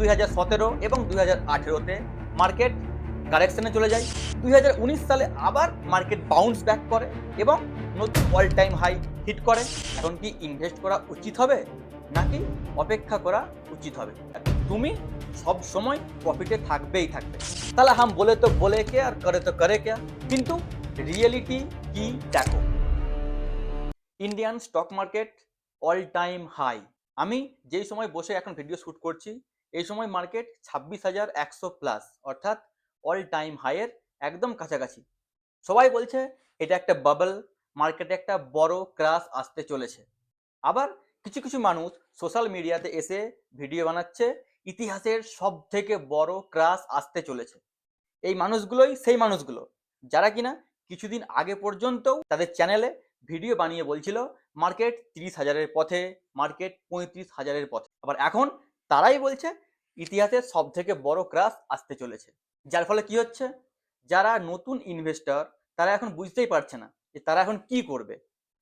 দুই হাজার সতেরো এবং দুই হাজার আঠেরোতে মার্কেট কারেকশনে চলে যায়। দুই হাজার উনিশ সালে আবার মার্কেট বাউন্স ব্যাক করে এবং নতুন অল টাইম হাই হিট করে। এখন কি ইনভেস্ট করা উচিত হবে নাকি অপেক্ষা করা উচিত হবে? তুমি সব সময় প্রফিটে থাকবেই থাকবে। তাহলে হাম বলে তো বলে কে আর করে তো করে কে? কিন্তু রিয়েলিটি কি দেখো? Indian stock market all time high আমি যেই সময় বসে এখন ভিডিও শ্যুট করছি এই সময় মার্কেট ছাব্বিশ হাজার একশো প্লাস অর্থাৎ অল টাইম হাইয়ের একদম কাছাকাছি। সবাই বলছে এটা একটা বাবল মার্কেটে একটা বড় ক্রাশ আসতে চলেছে। আবার কিছু কিছু মানুষ সোশ্যাল মিডিয়াতে এসে ভিডিও বানাচ্ছে, ইতিহাসের সব থেকে বড় ক্রাশ আসতে চলেছে। এই মানুষগুলোই সেই মানুষগুলো। যারা কিনা কিছুদিন আগে পর্যন্তও তাদের চ্যানেলে ভিডিও বানিয়ে বলছিল মার্কেট তিরিশ হাজারের পথে মার্কেট পঁয়ত্রিশ হাজারের পথে। আবার এখন তারাই বলছে, ইতিহাসের সব থেকে বড় ক্রাশ আসতে চলেছে। যার ফলে কি হচ্ছে? যারা নতুন ইনভেস্টর তারা এখন বুঝতেই পারছে না যে তারা এখন কি করবে।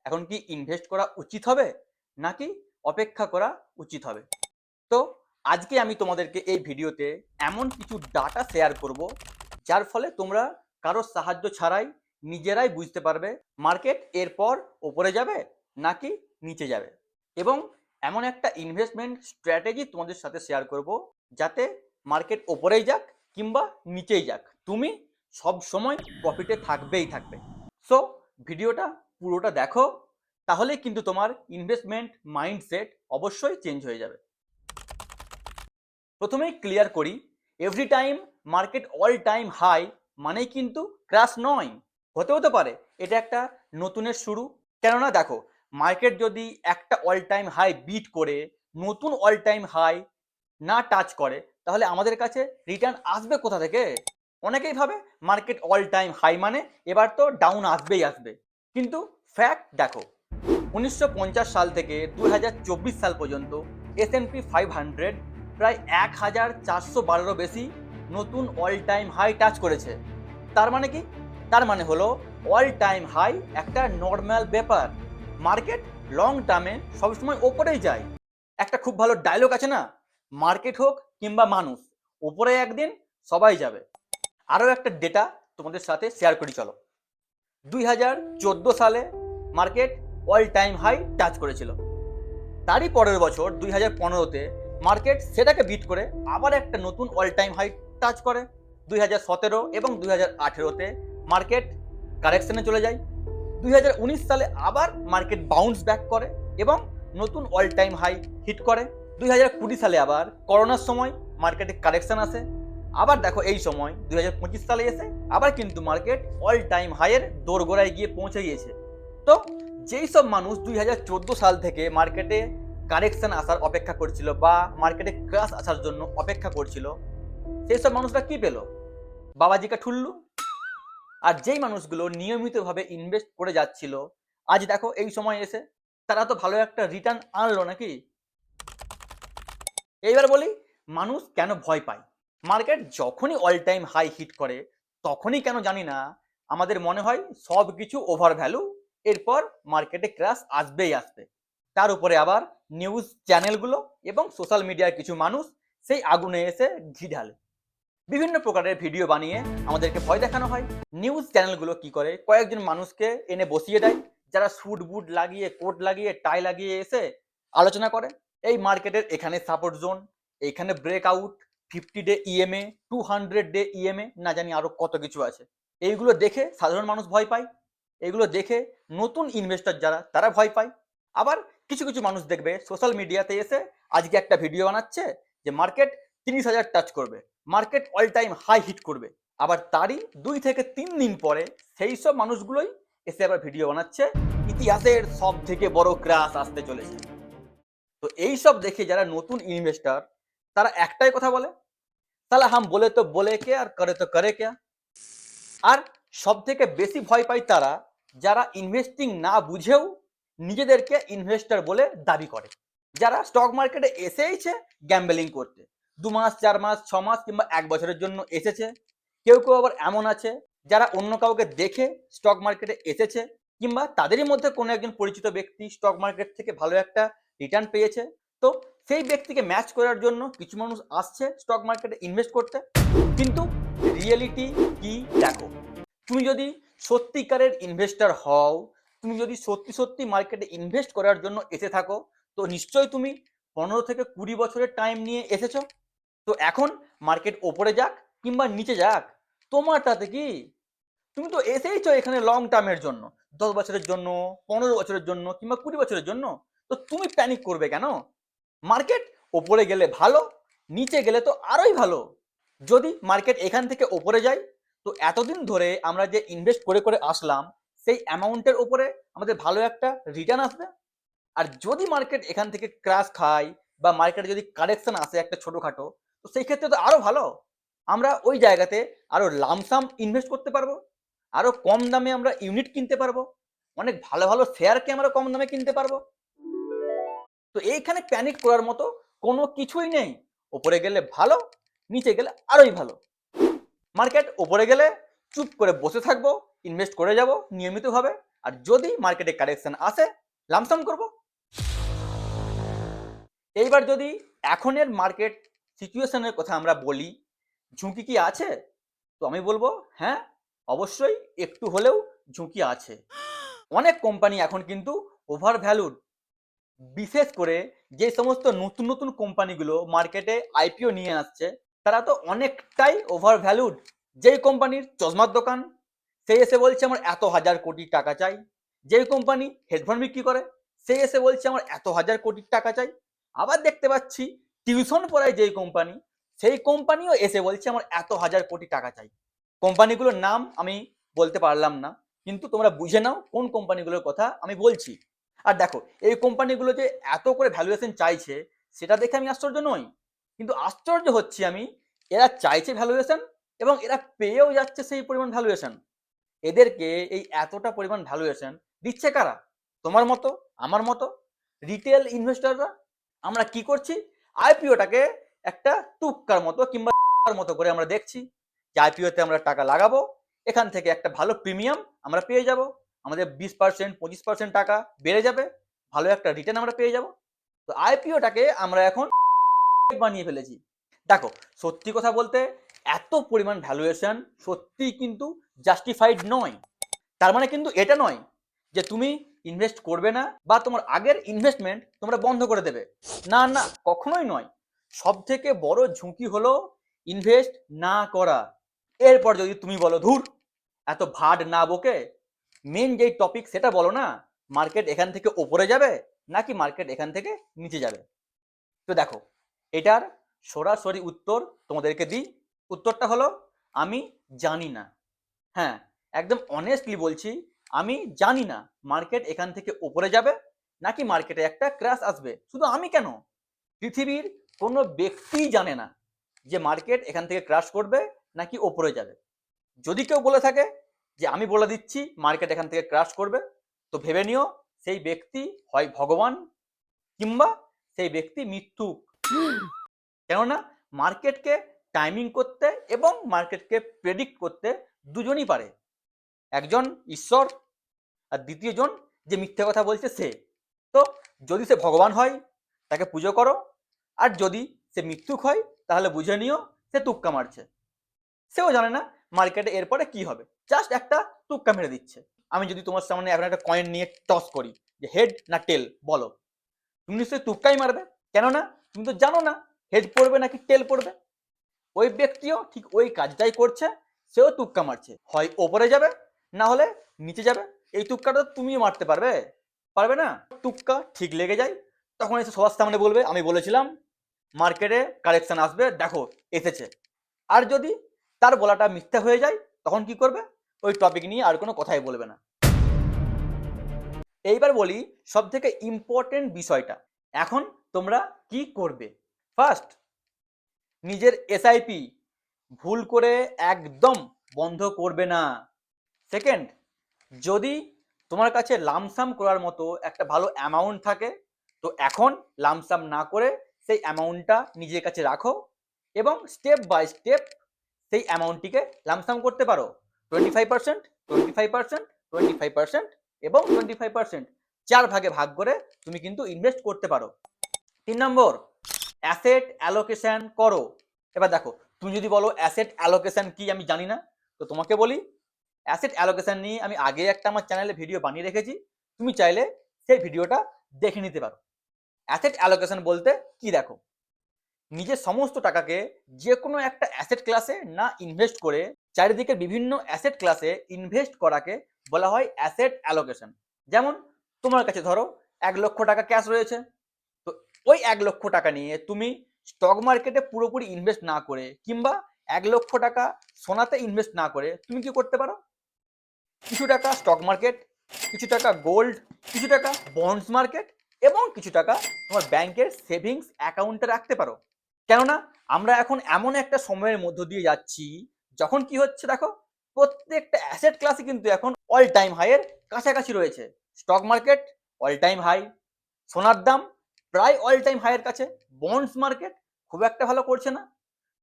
এখন কি ইনভেস্ট করা উচিত হবে, নাকি অপেক্ষা করা উচিত হবে? তো আজকে আমি তোমাদেরকে এই ভিডিওতে এমন কিছু ডাটা শেয়ার করব, যার ফলে তোমরা কারোর সাহায্য ছাড়াই নিজেরাই বুঝতে পারবে মার্কেট এরপর ওপরে যাবে, নাকি নিচে যাবে। এবং এমন একটা ইনভেস্টমেন্ট স্ট্র্যাটেজি তোমাদের সাথে শেয়ার করব, যাতে মার্কেট ওপরেই যাক কিংবা নিচেই যাক। তুমি সব সময় প্রফিটে থাকবেই থাকবে। সো ভিডিওটা পুরোটা দেখো, তাহলে কিন্তু তোমার ইনভেস্টমেন্ট মাইন্ডসেট অবশ্যই চেঞ্জ হয়ে যাবে। প্রথমেই ক্লিয়ার করি every time market all time high মানেই কিন্তু ক্রাশ নয়। হতে হতে পারে, এটা একটা নতুনের শুরু। কেননা দেখো মার্কেট যদি একটা অল টাইম হাই বিট করে, নতুন অল টাইম হাই না টাচ করে, তাহলে আমাদের কাছে রিটার্ন আসবে কোথা থেকে? অনেকেই ভাবে মার্কেট অল টাইম হাই মানে এবার তো ডাউন আসবেই আসবে। কিন্তু ফ্যাক্ট দেখো, উনিশশো পঞ্চাশ সাল থেকে দু হাজার চব্বিশ সাল পর্যন্ত S N P five hundred প্রায় এক হাজার চারশো বারেরও বেশি নতুন অল টাইম হাই টাচ করেছে। তার মানে কি? তার মানে হলো অল টাইম হাই একটা নর্মাল ব্যাপার। মার্কেট লং টার্মে সবসময় ওপরেই যায়। একটা খুব ভালো ডায়লগ আছে না? মার্কেট হোক কিংবা মানুষ, ওপরে একদিন সবাই যাবে। আরও একটা ডেটা তোমাদের সাথে শেয়ার করি, চলো। দুই হাজার চোদ্দ সালে market all time high touch করেছিল। তারই পরের বছর দুই হাজার পনেরোতে মার্কেট সেটাকে বিট করে আবার একটা নতুন অল টাইম হাই টাচ করে। দুই হাজার সতেরো এবং দুই হাজার আঠেরোতে মার্কেট কারেকশনে চলে যায়। দুই হাজার উনিশ সালে আবার মার্কেট বাউন্স ব্যাক করে এবং নতুন অল টাইম হাই হিট করে। দুই হাজার কুড়ি সালে আবার করোনার সময় মার্কেটে কারেকশন আসে। আবার দেখো এই সময়, দুই হাজার পঁচিশ সালে এসে আবার কিন্তু মার্কেট অল টাইম হাইয়ের দোরগোড়ায় গিয়ে পৌঁছে গিয়েছে। তো যেই সব মানুষ দুই হাজার চোদ্দ সাল থেকে মার্কেটে কারেকশন আসার অপেক্ষা করছিল বা মার্কেটে ক্রাশ আসার জন্য অপেক্ষা করছিল, সেই সব মানুষরা কী পেল? বাবাজিকা ঠুল্লু আর যেই মানুষগুলো নিয়মিতভাবে ইনভেস্ট করে যাচ্ছিল, আজ দেখো এই সময় এসে তারা তো ভালো একটা রিটার্ন আনলো নাকি? এইবার বলি, মানুষ কেন ভয় পায়? মার্কেট যখনই অল টাইম হাই হিট করে, তখনই কেন জানি না, আমাদের মনে হয় সব কিছু ওভার ভ্যালু এরপর মার্কেটে ক্র্যাশ আসবেই আসবে। তার উপরে আবার নিউজ চ্যানেলগুলো এবং সোশ্যাল মিডিয়ার কিছু মানুষ সেই আগুনে এসে ঘি ঢালে। বিভিন্ন প্রকারের ভিডিও বানিয়ে আমাদেরকে ভয় দেখানো হয়। নিউজ চ্যানেলগুলো কি করে? কয়েকজন মানুষকে এনে বসিয়ে দেয়, যারা স্যুট বুট লাগিয়ে কোট লাগিয়ে টাই লাগিয়ে এসে আলোচনা করে। এই মার্কেটের এখানে সাপোর্ট জোন এইখানে break out fifty day EMA two hundred day EMA না জানি আরও কত কিছু আছে। এইগুলো দেখে সাধারণ মানুষ ভয় পায়। এগুলো দেখে নতুন ইনভেস্টর যারা, তারা ভয় পায়। আবার কিছু কিছু মানুষ দেখবে সোশ্যাল মিডিয়াতে এসে আজকে একটা ভিডিও বানাচ্ছে যে মার্কেট তিরিশ হাজার টাচ করবে। Market all time high hit করবে। আবার তারই দুই থেকে তিন দিন পরে সেই সব মানুষগুলোই এসে আবার ভিডিও বানাচ্ছে। ইতিহাসের সব থেকে বড় ক্রাশ আসতে চলেছে। তো এই সব দেখে যারা নতুন ইনভেস্টর তারা একটাই কথা বলে তাহলে হাম বলে তো বলে কে আর করে তো করে কে? আর সব থেকে বেশি ভয় পায় তারা, যারা ইনভেস্টিং না বুঝেও নিজেদেরকে ইনভেস্টর বলে দাবি করে। যারা স্টক মার্কেটে এসেইছে গ্যাম্বেলিং করতে। দু মাস, চার মাস, ছ মাস কিংবা এক বছরের জন্য এসেছে। কেউ কেউ আবার এমন আছে যারা অন্য কাউকে দেখে স্টক মার্কেটে এসেছে কিংবা তাদেরই মধ্যে কোনো একজন পরিচিত ব্যক্তি স্টক মার্কেট থেকে ভালো একটা রিটার্ন পেয়েছে। তো সেই ব্যক্তিকে ম্যাচ করার জন্য কিছু মানুষ আসছে স্টক মার্কেটে ইনভেস্ট করতে। কিন্তু রিয়েলিটি কি দেখো, তুমি যদি সত্যিকারের ইনভেস্টর হও, তুমি যদি সত্যি সত্যি মার্কেটে ইনভেস্ট করার জন্য এসে থাকো, তো নিশ্চয়ই তুমি পনেরো থেকে কুড়ি বছরের টাইম নিয়ে এসেছ। তো এখন মার্কেট ওপরে যাক কিংবা নিচে যাক, তোমার তাতে কি? তুমি তো এসেইছো এখানে লং টার্মের জন্য, দশ বছরের জন্য, পনেরো বছরের জন্য কিংবা কুড়ি বছরের জন্য, তো তুমি প্যানিক করবে কেন? মার্কেট ওপরে গেলে ভালো, নিচে গেলে তো আরোই ভালো। যদি মার্কেট এখান থেকে ওপরে যায়, তো এতদিন ধরে আমরা যে ইনভেস্ট করে করে আসলাম, সেই অ্যামাউন্টের ওপরে আমাদের ভালো একটা রিটার্ন আসবে। আর যদি মার্কেট এখান থেকে ক্রাশ খায় বা মার্কেটে যদি কারেকশন আসে একটা ছোটোখাটো সেই ক্ষেত্রে তো আরও ভালো। আমরা ওই জায়গাতে আরও লামসাম ইনভেস্ট করতে পারব আরও কম দামে আমরা ইউনিট কিনতে পারব, অনেক ভালো ভালো শেয়ারকে আমরা কম দামে কিনতে পারব। তো এইখানে প্যানিক করার মতো কোনো কিছুই নেই। ওপরে গেলে ভালো, নিচে গেলে আরোই ভালো। মার্কেট ওপরে গেলে চুপ করে বসে থাকব ইনভেস্ট করে যাব নিয়মিতভাবে। আর যদি মার্কেটে কারেকশন আসে লামসাম করব। এইবার যদি এখনের মার্কেট সিচুয়েশনের কথা আমরা বলি, ঝুঁকি কি আছে? তো আমি বলব হ্যাঁ অবশ্যই একটু হলেও ঝুঁকি আছে। অনেক কোম্পানি এখন কিন্তু ওভার ভ্যালুড বিশেষ করে যে সমস্ত নতুন নতুন কোম্পানিগুলো মার্কেটে আইপিও নিয়ে আসছে, তারা তো অনেকটাই ওভার ভ্যালুড যেই কোম্পানির চশমার দোকান, সে এসে বলছে, আমার এত হাজার কোটি টাকা চাই। যেই কোম্পানি হেডফোন বিক্রি করে, সে এসে বলছে, আমার এত হাজার কোটি টাকা চাই। আবার দেখতে পাচ্ছি টিউশন পড়ায় যেই কোম্পানি সেই কোম্পানিও এসে বলছে, আমার এত হাজার কোটি টাকা চাই। কোম্পানিগুলোর নাম আমি বলতে পারলাম না, কিন্তু তোমরা বুঝে নাও কোন কোম্পানিগুলোর কথা আমি বলছি। আর দেখো, এই কোম্পানিগুলো যে এত করে ভ্যালুয়েশন চাইছে, সেটা দেখে আমি আশ্চর্য নই, কিন্তু আশ্চর্য হচ্ছি আমি, এরা চাইছে ভ্যালুয়েশন এবং এরা পেয়েও যাচ্ছে সেই পরিমাণ ভ্যালুয়েশন এদেরকে এই এতটা পরিমাণ ভ্যালুয়েশন দিচ্ছে কারা? তোমার মতো, আমার মতো? রিটেল ইনভেস্টররা আমরা কি করছি? আইপিওটাকে একটা টুক্কার মতো কিংবা মতো করে আমরা দেখছি যে আইপিওতে আমরা টাকা লাগাবো, এখান থেকে একটা ভালো প্রিমিয়াম আমরা পেয়ে যাব, আমাদের বিশ পার্সেন্ট পঁচিশ পার্সেন্ট টাকা বেড়ে যাবে, ভালো একটা রিটার্ন আমরা পেয়ে যাব। তো আইপিওটাকে আমরা এখন বানিয়ে ফেলেছি। দেখো, সত্যি কথা বলতে এত পরিমাণ ভ্যালুয়েশন সত্যি কিন্তু জাস্টিফাইড নয়। তার মানে কিন্তু এটা নয় যে তুমি ইনভেস্ট করবে না বা তোমার আগের ইনভেস্টমেন্ট তোমরা বন্ধ করে দেবে। না না, কখনোই নয়। সব থেকে বড় ঝুঁকি হলো ইনভেস্ট না করা। এরপর যদি তুমি বলো, ধুর, এত ভাড না বকে মেন যেই টপিক সেটা বলো না মার্কেট এখান থেকে ওপরে যাবে নাকি মার্কেট এখান থেকে নিচে যাবে? তো দেখো, এটার সরাসরি উত্তর তোমাদেরকে দিই। উত্তরটা হলো, আমি জানি না। হ্যাঁ একদম অনেস্টলি বলছি আমি জানি না মার্কেট এখান থেকে ওপরে যাবে নাকি মার্কেটে একটা ক্র্যাশ আসবে। শুধু আমি কেন? পৃথিবীর কোনো ব্যক্তিই জানে না যে মার্কেট এখান থেকে ক্র্যাশ করবে নাকি ওপরে যাবে। যদি কেউ বলে থাকে যে, আমি বলে দিচ্ছি মার্কেট এখান থেকে ক্রাশ করবে, তো ভেবে নিও সেই ব্যক্তি হয় ভগবান কিংবা সেই ব্যক্তি মৃত্যু। কেননা মার্কেটকে টাইমিং করতে এবং মার্কেটকে প্রেডিক্ট করতে দুজনই পারে। একজন ঈশ্বর আর দ্বিতীয়জন যে মিথ্যে কথা বলছে সে। তো যদি সে ভগবান হয়, তাকে পুজো করো, আর যদি সে মৃত্যুক হয়, তাহলে বুঝে নিও সে তুক্কা মারছে। সেও জানে না মার্কেটে এরপরে কি হবে। জাস্ট একটা তুক্কা মেরে দিচ্ছে। আমি যদি তোমার সামনে এখন একটা কয়েন নিয়ে টস করি, যে হেড না টেল বলো। তুমি নিশ্চয়ই তুক্কাই মারবে। কেননা তুমি তো জানো না হেড পড়বে নাকি টেল পড়বে। ওই ব্যক্তিও ঠিক ওই কাজটাই করছে, সেও তুক্কা মারছে। হয় ওপরে যাবে না হলে নিচে যাবে। এই তুক্কাটা তুমিও মারতে পারবে। পারবে না? তুক্কা ঠিক লেগে যায়। তখন এসে সবার সামনে বলবে, আমি বলেছিলাম, মার্কেটে কারেকশন আসবে। দেখো, এসেছে। আর যদি তার বলাটা মিথ্যা হয়ে যায়, তখন কি করবে? ওই টপিক নিয়ে আর কোনো কথাই বলবে না। এইবার বলি সব থেকে ইম্পর্টেন্ট বিষয়টা। এখন তোমরা কি করবে? ফার্স্ট নিজের এসআইপি ভুল করে একদম বন্ধ করবে না। সেকেন্ড যদি তোমার কাছে লামসাম করার মতো একটা ভালো অ্যামাউন্ট থাকে, তো এখন লামসাম না করে সেই অ্যামাউন্টটা নিজের কাছে রাখো এবং স্টেপ বাই স্টেপ সেই অ্যামাউন্টটিকে লামসাম করতে পারো। Twenty five percent twenty five percent twenty five percent এবং টোয়েন্টি ফাইভ পার্সেন্ট চার ভাগে ভাগ করে তুমি কিন্তু ইনভেস্ট করতে পারো। তিন নম্বর অ্যাসেট অ্যালোকেশন করো। এবার দেখো, তুমি যদি বলো অ্যাসেট অ্যালোকেশন কি আমি জানি না, তো তোমাকে বলি অ্যাসেট অ্যালোকেশন নিয়ে আমি আগে একটা আমার চ্যানেলে ভিডিও বানিয়ে রেখেছি। তুমি চাইলে সেই ভিডিওটা দেখে নিতে পারো। অ্যাসেট অ্যালোকেশন বলতে কি দেখো? নিজের সমস্ত টাকাকে যে কোনো একটা অ্যাসেট ক্লাসে না ইনভেস্ট করে চারিদিকে বিভিন্ন অ্যাসেট ক্লাসে ইনভেস্ট করাকে বলা হয় অ্যাসেট অ্যালোকেশন যেমন তোমার কাছে ধরো এক লক্ষ টাকা ক্যাশ রয়েছে। তো ওই এক লক্ষ টাকা নিয়ে তুমি স্টক মার্কেটে পুরোপুরি ইনভেস্ট না করে কিংবা এক লক্ষ টাকা সোনাতে ইনভেস্ট না করে তুমি কি করতে পারো? কিছু টাকা স্টক মার্কেট কিছু টাকা গোল্ড কিছু টাকা বন্ডস মার্কেট এবং কিছু টাকা তোমার ব্যাংকের সেভিংস অ্যাকাউন্টে রাখতে পারো। কেননা আমরা এখন এমন একটা সময়ের মধ্য দিয়ে যাচ্ছি, যখন কি হচ্ছে দেখো, প্রত্যেকটা অ্যাসেট ক্লাসে কিন্তু এখন অল টাইম হাইয়ের কাছাকাছি রয়েছে। Stock market all time high সোনার দাম প্রায় অল টাইম হাইয়ের কাছে বন্ডস মার্কেট খুব একটা ভালো করছে না।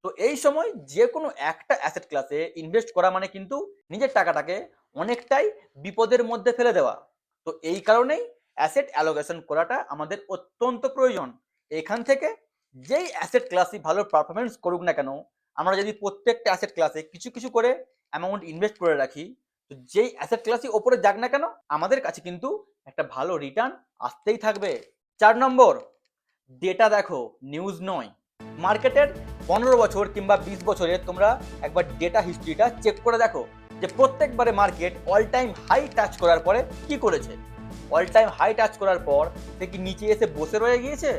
তো এই সময় যে কোনো একটা অ্যাসেট ক্লাসে ইনভেস্ট করা মানে কিন্তু নিজের টাকাটাকে অনেকটাই বিপদের মধ্যে ফেলে দেওয়া। তো এই কারণেই অ্যাসেট অ্যালোকেশন করাটা আমাদের অত্যন্ত প্রয়োজন। এখান থেকে যেই অ্যাসেট ক্লাসই ভালো পারফরমেন্স করুক না কেন, আমরা যদি প্রত্যেকটা অ্যাসেট ক্লাসে কিছু কিছু করে অ্যামাউন্ট ইনভেস্ট করে রাখি, তো যেই অ্যাসেট ক্লাসই ওপরে যাক না কেন, আমাদের কাছে কিন্তু একটা ভালো রিটার্ন আসতেই থাকবে। চার নম্বর ডেটা দেখো নিউজ নয়। মার্কেটের পনেরো বছর কিংবা বিশ বছরে তোমরা একবার ডেটা হিস্ট্রিটা চেক করে দেখো যে প্রত্যেকবারে market all time high touch করার পরে কি করেছে? অল টাইম হাই টাচ করার পর সে কি নিচে এসে বসে রয়ে গিয়েছে?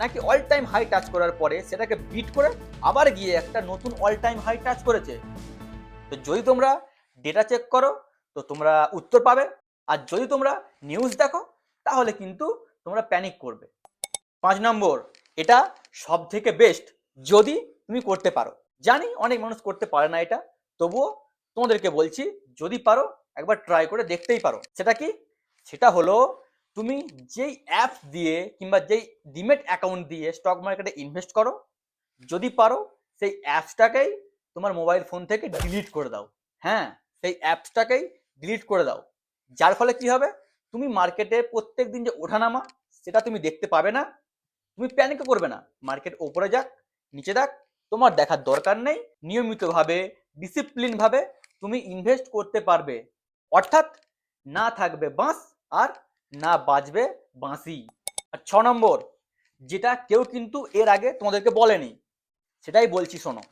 নাকি অল টাইম হাই টাচ করার পরে সেটাকে বিট করে আবার গিয়ে একটা নতুন অল টাইম হাই টাচ করেছে? তো যদি তোমরা ডেটা চেক করো, তো তোমরা উত্তর পাবে। আর যদি তোমরা নিউজ দেখো, তাহলে কিন্তু তোমরা প্যানিক করবে। পাঁচ নম্বর, এটা সব থেকে বেস্ট যদি তুমি করতে পারো। জানি অনেক মানুষ করতে পারে না এটা, তবুও তোমাদেরকে বলছি, যদি পারো, একবার ট্রাই করে দেখতেই পারো। সেটা কি? সেটা হলো, তুমি যেই অ্যাপস দিয়ে কিংবা যেই ডিমেট অ্যাকাউন্ট দিয়ে স্টক মার্কেটে ইনভেস্ট করো, যদি পারো, সেই অ্যাপসটাকেই তোমার মোবাইল ফোন থেকে ডিলিট করে দাও। হ্যাঁ সেই অ্যাপসটাকেই ডিলিট করে দাও। যার ফলে কি হবে? তুমি মার্কেটে প্রত্যেক দিন যে ওঠানামা, সেটা তুমি দেখতে পাবে না। তুমি প্যানিকও করবে না। মার্কেট ওপরে যাক, নিচে যাক তোমার দেখার দরকার নেই। নিয়মিতভাবে ডিসিপ্লিনভাবে তুমি ইনভেস্ট করতে পারবে। অর্থাৎ না থাকবে বাঁশ আর না বাজবে বাঁশি। আর ছ নম্বর, যেটা কেউ কিন্তু এর আগে তোমাদেরকে বলেনি, সেটাই বলছি শোনো।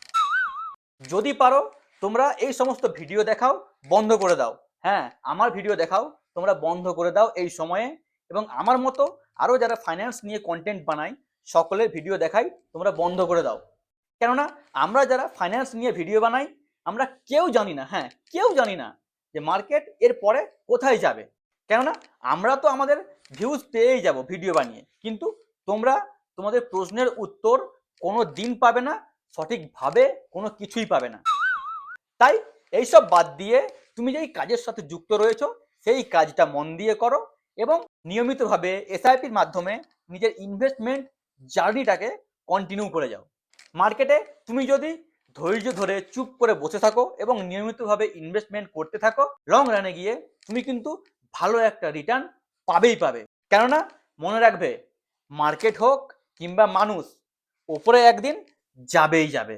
যদি পারো, তোমরা এই সমস্ত ভিডিও দেখাও, বন্ধ করে দাও। হ্যাঁ আমার ভিডিও দেখাও, তোমরা বন্ধ করে দাও এই সময়ে। এবং আমার মতো আরও যারা ফাইন্যান্স নিয়ে কন্টেন্ট বানায়, সকলের ভিডিও দেখাই, তোমরা বন্ধ করে দাও। কেননা আমরা যারা ফাইন্যান্স নিয়ে ভিডিও বানাই, আমরা কেউ জানি না হ্যাঁ কেউ জানি না যে মার্কেট এর পরে কোথায় যাবে। কেননা আমরা তো আমাদের ভিউজ পেয়েই যাব ভিডিও বানিয়ে। কিন্তু তোমরা তোমাদের প্রশ্নের উত্তর কোনো দিন পাবে না, সঠিকভাবে কোনো কিছুই পাবে না। তাই এইসব বাদ দিয়ে তুমি যেই কাজের সাথে যুক্ত রয়েছো, সেই কাজটা মন দিয়ে করো এবং নিয়মিতভাবে এসআইপির মাধ্যমে নিজের ইনভেস্টমেন্ট জার্নিটাকে কন্টিনিউ করে যাও। মার্কেটে তুমি যদি ধৈর্য ধরে চুপ করে বসে থাকো এবং নিয়মিতভাবে ইনভেস্টমেন্ট করতে থাকো লং রানে গিয়ে তুমি কিন্তু ভালো একটা রিটার্ন পাবেই পাবে। কেননা, মনে রাখবে, মার্কেট হোক কিংবা মানুষ, ওপরে একদিন যাবেই যাবে।